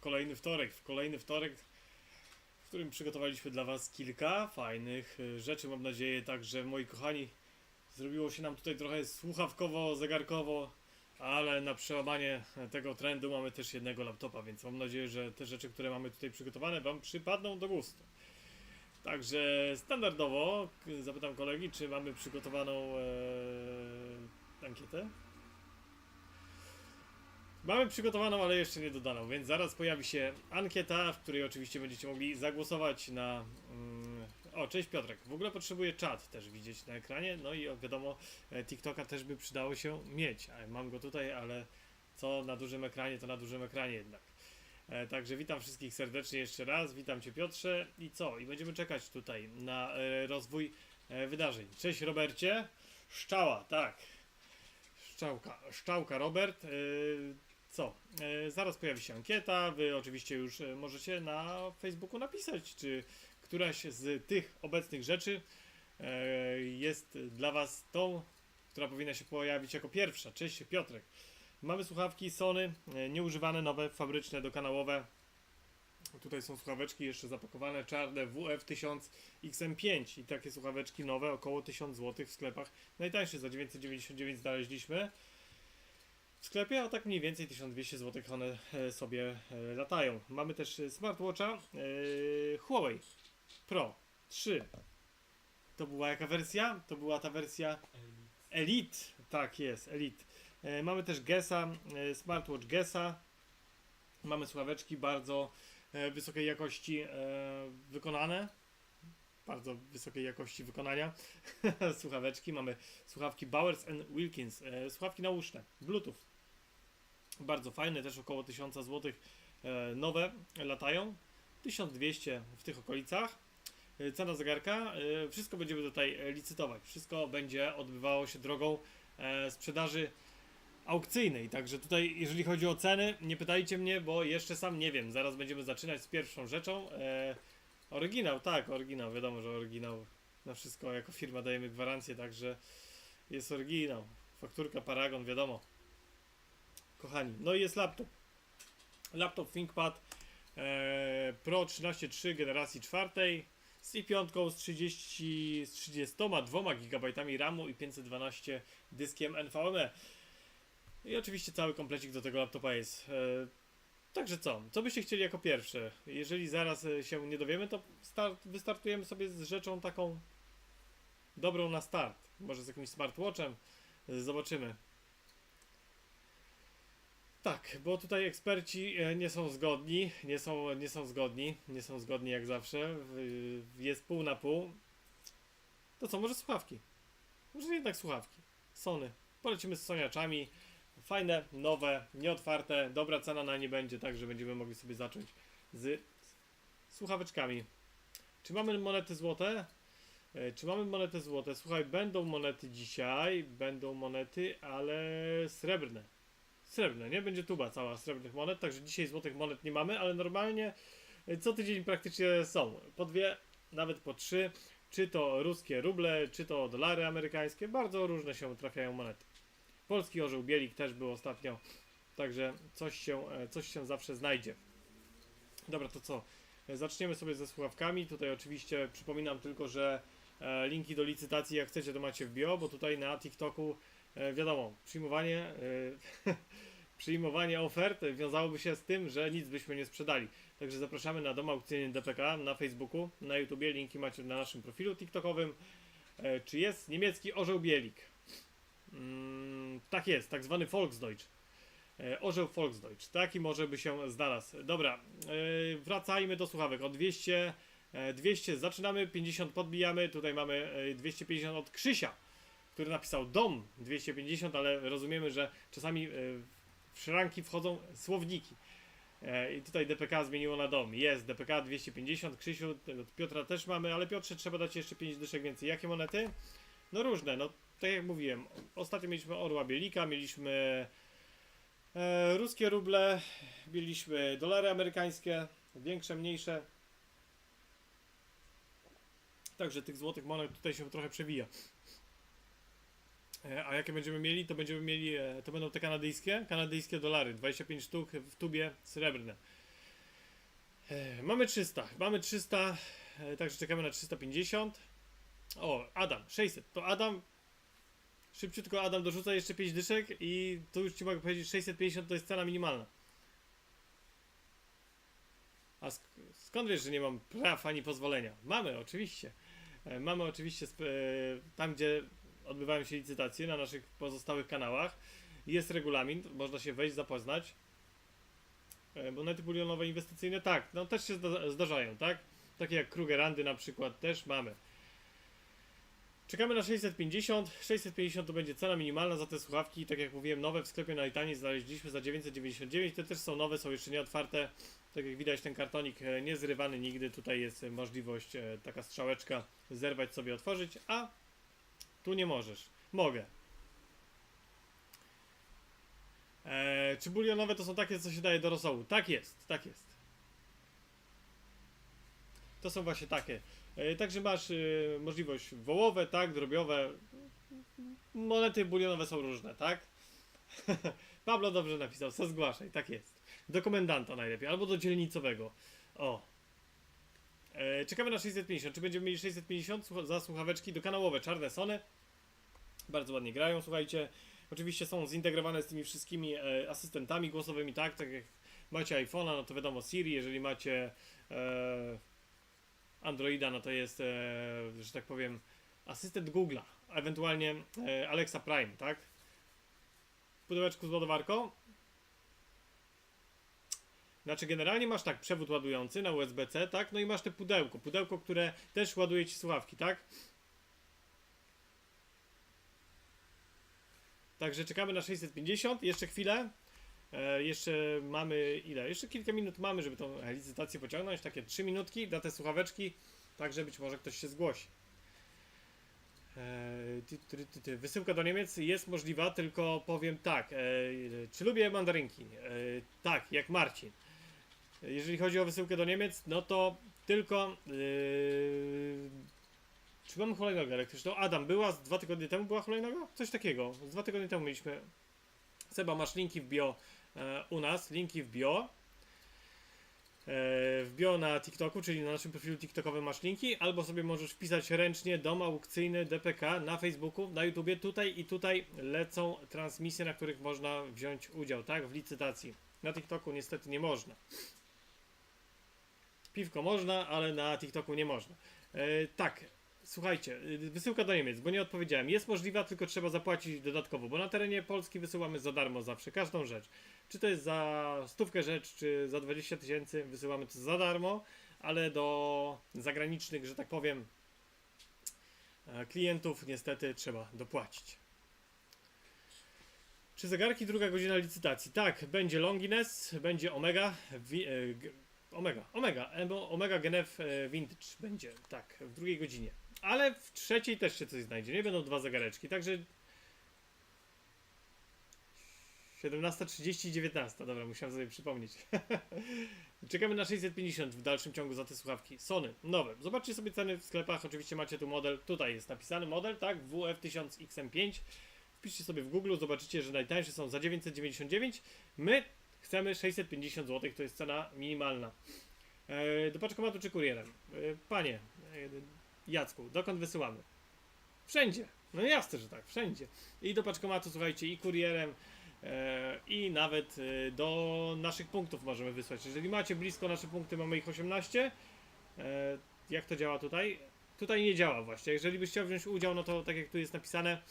kolejny wtorek, w kolejny wtorek, w którym przygotowaliśmy dla Was kilka fajnych y, rzeczy. Mam nadzieję także, moi kochani, zrobiło się nam tutaj trochę słuchawkowo, zegarkowo, ale na przełamanie tego trendu mamy też jednego laptopa, więc mam nadzieję, że te rzeczy, które mamy tutaj przygotowane, Wam przypadną do gustu. Także standardowo zapytam kolegi, czy mamy przygotowaną e, ankietę. Mamy przygotowaną, ale jeszcze nie dodaną, więc zaraz pojawi się ankieta, w której oczywiście będziecie mogli zagłosować na. Mm, o, cześć Piotrek. W ogóle potrzebuję czat też widzieć na ekranie. No i wiadomo, e, TikToka też by przydało się mieć. A Mam go tutaj, ale co na dużym ekranie, to na dużym ekranie jednak. E, Także witam wszystkich serdecznie jeszcze raz. Witam Cię Piotrze. I co? I będziemy czekać tutaj na e, rozwój e, wydarzeń. Cześć Robercie. Szczała, tak. Szczałka, Szczałka Robert. Co? E, Zaraz pojawi się ankieta. Wy oczywiście już e, możecie na Facebooku napisać, czy któraś z tych obecnych rzeczy e, jest dla Was tą, która powinna się pojawić jako pierwsza. Cześć Piotrek. Mamy słuchawki Sony, e, nieużywane, nowe, fabryczne, dokanałowe. Tutaj są słuchaweczki jeszcze zapakowane, czarne WF1000 XM5 i takie słuchaweczki nowe, około 1000 zł w sklepach. Najtańsze za 999 znaleźliśmy w sklepie, a tak mniej więcej 1200 zł one e, sobie e, latają. Mamy też smartwatcha e, Huawei Pro 3. To była jaka wersja? To była ta wersja Elite. Tak jest, Elite. Mamy też Gesa, smartwatch Gesa. Mamy słuchaweczki bardzo wysokiej jakości wykonane. Bardzo wysokiej jakości wykonania. słuchaweczki. Mamy słuchawki Bowers Wilkins. Słuchawki nauszne. Bluetooth. Bardzo fajne, też około 1000 zł. E, nowe latają. 1200 w tych okolicach. E, Cena zegarka. E, wszystko będziemy tutaj licytować. Wszystko będzie odbywało się drogą sprzedaży aukcyjnej. Także tutaj, jeżeli chodzi o ceny, nie pytajcie mnie, bo jeszcze sam nie wiem. Zaraz będziemy zaczynać z pierwszą rzeczą. Oryginał, tak, oryginał. Wiadomo, że oryginał na wszystko jako firma dajemy gwarancję, także jest oryginał. Fakturka Paragon, wiadomo. Kochani, no i jest laptop. Laptop ThinkPad e, Pro 13.3 generacji czwartej z i5 z 30 z 32 GB RAMu i 512 dyskiem NVMe. I oczywiście cały komplecik do tego laptopa jest. E, także co? Co byście chcieli jako pierwsze? Jeżeli zaraz e, się nie dowiemy, to start, wystartujemy sobie z rzeczą taką dobrą na start. Może z jakimś smartwatchem. E, Zobaczymy. Tak, bo tutaj eksperci e, nie są zgodni, nie są, nie są zgodni, nie są zgodni jak zawsze. Jest pół na pół. To co, może słuchawki? Może jednak słuchawki. Sony. Polecimy z soniaczami. Fajne, nowe, nieotwarte, dobra cena na nie będzie, także będziemy mogli sobie zacząć z słuchaweczkami. Czy mamy monety złote? E, Czy mamy monety złote? Słuchaj, będą monety dzisiaj, będą monety, ale srebrne. Srebrne, nie? Będzie tuba cała srebrnych monet, także dzisiaj złotych monet nie mamy, ale normalnie e, co tydzień praktycznie są. Po dwie, nawet po trzy. Czy to ruskie ruble, czy to dolary amerykańskie. Bardzo różne się trafiają monety. Polski orzeł bielik też był ostatnio. Także coś się, e, coś się zawsze znajdzie. Dobra, to co? E, Zaczniemy sobie ze słuchawkami. Tutaj oczywiście przypominam tylko, że linki do licytacji jak chcecie to macie w bio, bo tutaj na TikToku wiadomo, przyjmowanie e, przyjmowanie ofert wiązałoby się z tym, że nic byśmy nie sprzedali. Także zapraszamy na dom aukcyjny DPK na Facebooku, na YouTubie, linki macie na naszym profilu TikTokowym. E, Czy jest niemiecki orzeł bielik? Mm, tak jest, tak zwany Volksdeutsch. E, Orzeł Volksdeutsch. Taki może by się znalazł. Dobra, e, wracajmy do słuchawek. O 200, e, 200 zaczynamy, 50 podbijamy. Tutaj mamy e, 250 od Krzysia, który napisał dom 250, ale rozumiemy, że czasami e, w szranki wchodzą słowniki. E, I tutaj DPK zmieniło na dom. Jest DPK 250, Krzysiu, Piotra też mamy, ale Piotrze trzeba dać jeszcze 5 dyszek więcej. Jakie monety? No różne, no tak jak mówiłem, ostatnio mieliśmy Orła Bielika, mieliśmy e, ruskie ruble, mieliśmy dolary amerykańskie, większe, mniejsze. Także tych złotych monet tutaj się trochę przewija. E, A jakie będziemy mieli? To będziemy mieli, e, to będą te kanadyjskie, kanadyjskie dolary, 25 sztuk w tubie srebrne. E, Mamy 300, mamy 300, e, także czekamy na 350. O, Adam, 600. To Adam, szybciutko Adam dorzuca jeszcze 5 dyszek i tu już ci mogę powiedzieć, 650 to jest cena minimalna. A sk skąd wiesz, że nie mam praw ani pozwolenia? Mamy, oczywiście. Mamy oczywiście tam, gdzie odbywają się licytacje na naszych pozostałych kanałach. Jest regulamin, można się wejść, zapoznać. E, Monety bulionowe inwestycyjne, tak, no też się zda- zdarzają, tak? Takie jak Krugerandy na przykład, też mamy. Czekamy na 650. 650 to będzie cena minimalna za te słuchawki. Tak jak mówiłem, nowe w sklepie na Litanie znaleźliśmy za 999. Te też są nowe, są jeszcze nie otwarte. Tak jak widać, ten kartonik e, nie zrywany nigdy. Tutaj jest e, możliwość, taka strzałeczka, zerwać sobie, otworzyć, a tu nie możesz. Mogę. Eee, czy bulionowe to są takie, co się daje do rosołu? Tak jest, tak jest. To są właśnie takie. E, także masz e, możliwość wołowe, tak, drobiowe. Monety bulionowe są różne, tak? Pablo dobrze napisał, co zgłaszaj, tak jest. Do komendanta najlepiej, albo do dzielnicowego. O. E, czekamy na 650. Czy będziemy mieli 650 słucha- za słuchaweczki dokanałowe, czarne Sony? Bardzo ładnie grają, słuchajcie. Oczywiście są zintegrowane z tymi wszystkimi e, asystentami głosowymi, tak? Tak jak macie iPhone'a, no to wiadomo Siri, jeżeli macie e, Androida, no to jest, e, że tak powiem, asystent Google'a, ewentualnie e, Alexa Prime, tak? Pudełeczku z ładowarką. Znaczy, generalnie masz tak, przewód ładujący na USB-C, tak? No i masz te pudełko, pudełko, które też ładuje ci słuchawki, tak? Także czekamy na 650, jeszcze chwilę. E, jeszcze mamy ile? Jeszcze kilka minut mamy, żeby tą licytację pociągnąć. Takie 3 minutki dla te słuchaweczki, tak że być może ktoś się zgłosi. E. Wysyłka do Niemiec jest możliwa, tylko powiem tak. E, czy lubię mandarynki? E, tak, jak Marcin. Jeżeli chodzi o wysyłkę do Niemiec, no to tylko. e, czy mamy hulajnogę elektryczną? Adam, była z dwa tygodnie temu, była hulajnoga? Coś takiego. Z dwa tygodnie temu mieliśmy. Seba, masz linki w bio e, u nas, linki w bio. E, w bio na TikToku, czyli na naszym profilu TikTokowym masz linki, albo sobie możesz wpisać ręcznie dom aukcyjny DPK na Facebooku, na YouTubie. Tutaj i tutaj lecą transmisje, na których można wziąć udział, tak? W licytacji. Na TikToku niestety nie można. Piwko można, ale na TikToku nie można. E, tak, słuchajcie, y, wysyłka do Niemiec, bo nie odpowiedziałem. Jest możliwa, tylko trzeba zapłacić dodatkowo, bo na terenie Polski wysyłamy za darmo zawsze, każdą rzecz. Czy to jest za stówkę rzecz, czy za 20 tysięcy, wysyłamy to za darmo, ale do zagranicznych, że tak powiem, e, klientów niestety trzeba dopłacić. Czy zegarki druga godzina licytacji? Tak, będzie Longines, będzie Omega, e, Omega, Omega, Emo- Omega Genef e, Vintage będzie, tak, w drugiej godzinie. Ale w trzeciej też się coś znajdzie, nie będą dwa zegareczki, także 17.30 i 19, dobra, musiałem sobie przypomnieć. Czekamy na 650 w dalszym ciągu za te słuchawki. Sony, nowe. Zobaczcie sobie ceny w sklepach, oczywiście macie tu model, tutaj jest napisany model, tak, WF1000XM5. Wpiszcie sobie w Google, zobaczycie, że najtańsze są za 999. My chcemy 650 zł, to jest cena minimalna. E, do paczkomatu czy kurierem? E, panie e, Jacku, dokąd wysyłamy? Wszędzie. No jasne, że tak, wszędzie. I do paczkomatu, słuchajcie, i kurierem, i nawet do naszych punktów możemy wysłać. Jeżeli macie blisko nasze punkty, mamy ich 18. E, jak to działa tutaj? Tutaj nie działa właśnie. Jeżeli byś chciał wziąć udział, no to tak jak tu jest napisane,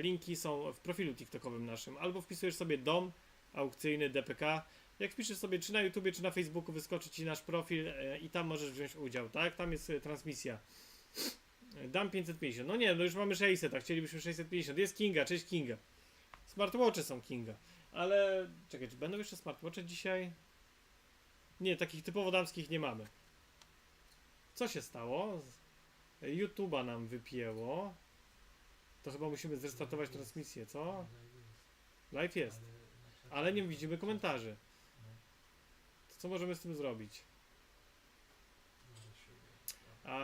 linki są w profilu TikTokowym naszym. Albo wpisujesz sobie dom aukcyjny DPK. Jak wpiszesz sobie czy na YouTubie, czy na Facebooku, wyskoczy ci nasz profil e, i tam możesz wziąć udział, tak? Tam jest e, transmisja. Dam 550. No nie, no już mamy 600, a chcielibyśmy 650. Jest Kinga, cześć Kinga. Smartwatche są Kinga. Ale czekaj, czy będą jeszcze smartwatche dzisiaj? Nie, takich typowo damskich nie mamy. Co się stało? YouTube'a nam wypięło. To chyba musimy zrestartować transmisję, co? Live jest. Ale nie widzimy komentarzy. To co możemy z tym zrobić? A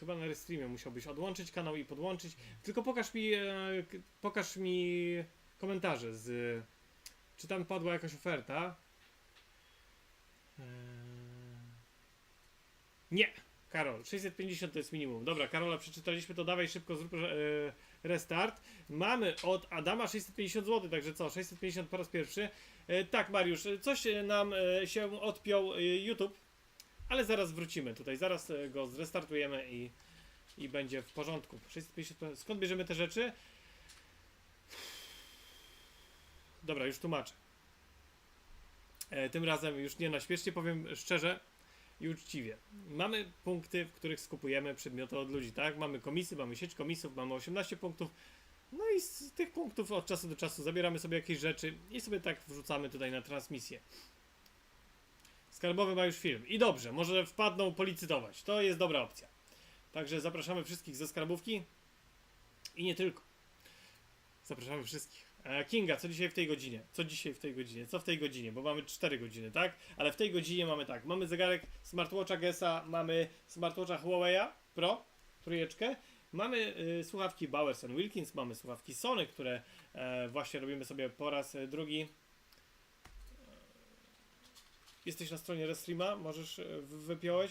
chyba na restreamie musiałbyś odłączyć kanał i podłączyć. Tylko pokaż mi, e, pokaż mi komentarze z. Czy tam padła jakaś oferta? Eee, Nie! Karol, 650 to jest minimum. Dobra, Karola przeczytaliśmy, to dawaj szybko zrób e, restart. Mamy od Adama 650 zł, także co, 650 po raz pierwszy. E, tak, Mariusz, coś e, nam e, się odpiął YouTube, ale zaraz wrócimy tutaj, zaraz go zrestartujemy i, i będzie w porządku. 650, skąd bierzemy te rzeczy? Dobra, już tłumaczę. Tym razem już nie na śmiesznie, powiem szczerze i uczciwie. Mamy punkty, w których skupujemy przedmioty od ludzi, tak? Mamy komisy, mamy sieć komisów, mamy 18 punktów. No i z tych punktów od czasu do czasu zabieramy sobie jakieś rzeczy i sobie tak wrzucamy tutaj na transmisję. Skarbowy ma już film. I dobrze, może wpadną policytować. To jest dobra opcja. Także zapraszamy wszystkich ze skarbówki i nie tylko. Zapraszamy wszystkich. E, Kinga, co dzisiaj w tej godzinie? Co dzisiaj w tej godzinie? Co w tej godzinie? Bo mamy 4 godziny, tak? Ale w tej godzinie mamy tak. Mamy zegarek smartwatcha Gesa, mamy smartwatcha Huawei'a Pro, trójeczkę. Mamy y, słuchawki Bowers Wilkins, mamy słuchawki Sony, które e, właśnie robimy sobie po raz e, drugi. Jesteś na stronie Restreama? Możesz, e, wypiąłeś?